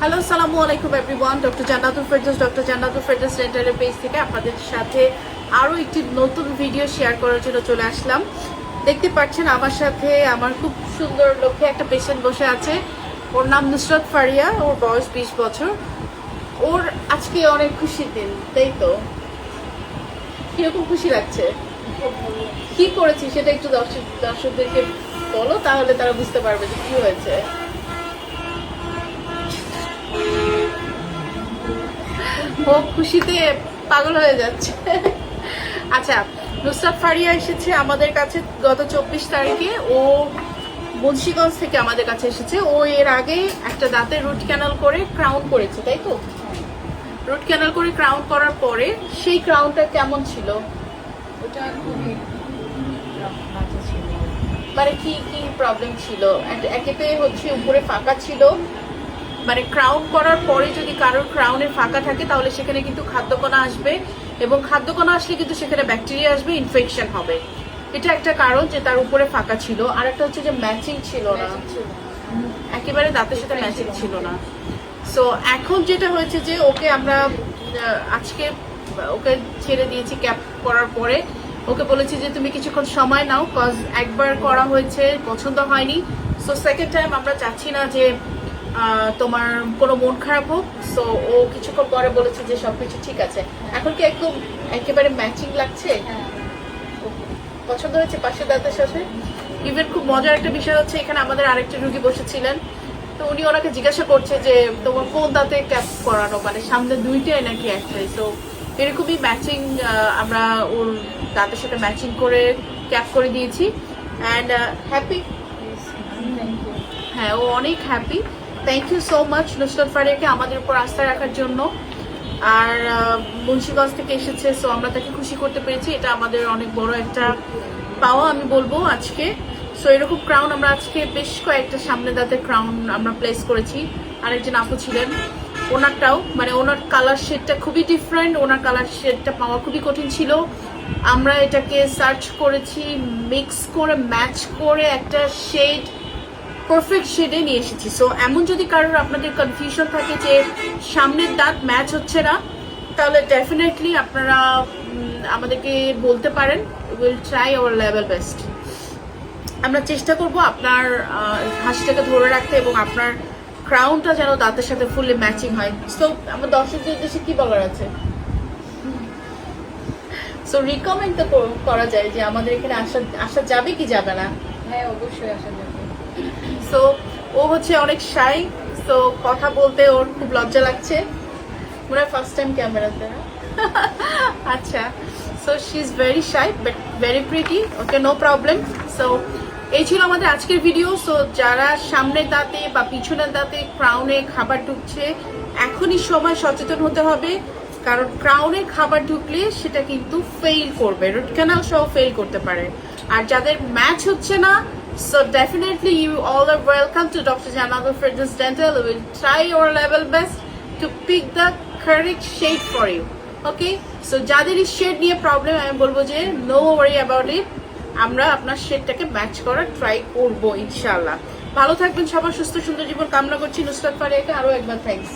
Hello সালামু আলাইকুম everyone doctor Jannatul Ferdous doctor Jannatul Ferdous সেন্টারের পেজ থেকে আপনাদের সাথে আরও একটি নতুন ভিডিও শেয়ার করার জন্য চলে আসলাম। দেখতে পাচ্ছেন আমার সাথে আমার খুব সুন্দর লক্ষ্যে একটা পেশেন্ট বসে আছে। ওর নাম নুসরাত ফারিয়া, ওর বয়স বিশ বছর। ওর আজকে অনেক খুশির দিন, তাই তো? কীরকম খুশি লাগছে? কি করেছি সেটা একটু দর্শক দর্শকদেরকে বলো, তাহলে তারা বুঝতে পারবে যে কি হয়েছে। ও খুশিতে পাগল হয়ে যাচ্ছে। আচ্ছা নুসরাত ফারিয়া এসেছে আমাদের কাছে গত চব্বিশ তারিখে। ও মুন্সিগঞ্জ থেকে আমাদের কাছে এসেছে। ও এর আগে একটা দাঁতের রুট ক্যানাল করে ক্রাউন করেছে তাই তো? রুট ক্যানাল করে ক্রাউন করার পরে সেই ক্রাউনটা কেমন ছিল? ওটা খুবই মানে কি কি প্রবলেম ছিল? একেতে হচ্ছে উপরে ফাঁকা ছিল। মানে ক্রাউন করার পরে যদি কারোর ক্রাউনের ফাঁকা থাকে তাহলে সেখানে কিন্তু খাদ্যকণা আসবে এবং খাদ্যকণা আসলে কিন্তু সেখানে ব্যাকটেরিয়া আসবে ইনফেকশন হবে। এটা একটা কারণ যে তার উপরে ফাঁকা ছিল। আর একটা হচ্ছে যে ম্যাচিং ছিল না। একেবারে দাঁতের সাথে ম্যাচিং ছিল। না। সো এখন যেটা হয়েছে যে ওকে আমরা আজকে ওকে ছেড়ে দিয়েছি ক্যাপ করার পরে। ওকে বলেছি যে তুমি কিছুক্ষণ সময় নাও কজ একবার করা হয়েছে পছন্দ হয়নি। সো সেকেন্ড টাইম আমরা চাচ্ছি না যে তোমার কোনো মন খারাপ হোক সো ও কিছুক্ষণ পরে বলেছে যে সবকিছু ঠিক আছে। এখন কি একদম একেবারে ম্যাচিং লাগছে? পছন্দ হয়েছে পাশের দাঁতের সাথে? ইভেন খুব মজার একটা বিষয় হচ্ছে এখানে আমাদের আরেকটা রুগী বসেছিলেন। তো উনি ওনাকে জিজ্ঞাসা করছে যে তোমার কোন দাঁতে ক্যাপ করানো মানে সামনে দুইটাই নাকি একটাই। তো এরকমই ম্যাচিং আমরা ওর দাঁতের সাথে ম্যাচিং করে ক্যাপ করে দিয়েছি। অ্যান্ড হ্যাপি হ্যাঁ ও অনেক happy thank you so much Nusrat ফারিয়াকে আমাদের উপর আস্থা রাখার জন্য। আর মুন্সিগঞ্জ থেকে এসেছে সো আমরা তাকে খুশি করতে পেরেছি। এটা আমাদের অনেক বড় একটা পাওয়া, আমি বলব আজকে। সো এরকম ক্রাউন আমরা আজকে বেশ কয়েকটা সামনে দাঁতের ক্রাউন আমরা প্লেস করেছি। আরেকজন আপু ছিলেন, ওনারটাও মানে ওনার কালার শেডটা খুবই ডিফারেন্ট ওনার কালার শেডটা পাওয়া খুবই কঠিন ছিল। আমরা এটাকে সার্চ করেছি মিক্স করে ম্যাচ করে একটা শেড পারফেক্ট শেডে নিয়ে এসেছি। সো এমন যদি কারোর আপনাদের কনফিউশন থাকে যে সামনের দাঁত ম্যাচ হচ্ছে না, তাহলে ডেফিনেটলি আপনারা আমাদেরকে বলতে পারেন। Will try our level best আমরা চেষ্টা করব আপনার হাসিটাকে ধরে রাখতে এবং আপনার ক্রাউনটা যেন দাঁতের সাথে ফুললি ম্যাচিং হয়। সো আমার দর্শকদের উদ্দেশ্যে কি বলার আছে? সো রিকমেন্ড তো করা যায় যে আমাদের এখানে আসা আসা যাবে কি যাবে না? হ্যাঁ অবশ্যই আসা যাবে। সো ও হচ্ছে অনেক শাই সো কথা বলতে ওর খুব লজ্জা লাগছে। মনে হয় ফার্স্ট টাইম ক্যামেরাতে আচ্ছা so she is very shy but very pretty okay no problem so এই ছিল আমাদের আজকের ভিডিও সো যারা সামনের দাঁতে বা পিছনের দাঁতে ক্রাউনে খাবার ঢুকছে, এখনই সময় সচেতন হতে হবে, কারণ ক্রাউনে খাবার ঢুকলে সেটা কিন্তু ফেল করবে রুট ক্যানাল সহ ফেল করতে পারে। আর যাদের ম্যাচ হচ্ছে না so definitely you all are welcome to doctor Jannatul Ferdous dental will try your level best to pick the correct shade for you okay so যাদের এই শেড নিয়ে প্রবলেম আমি বলব যে নো ওয়ারি অ্যাবাউট ইট আমরা আপনার শেডটাকে match করার try করব ইনশাল্লাহ ভালো থাকবেন সবার, সুস্থ, সুন্দর জীবন কামনা করছি নুসরাত ফারিয়াকে। আরও একবার থ্যাঙ্কস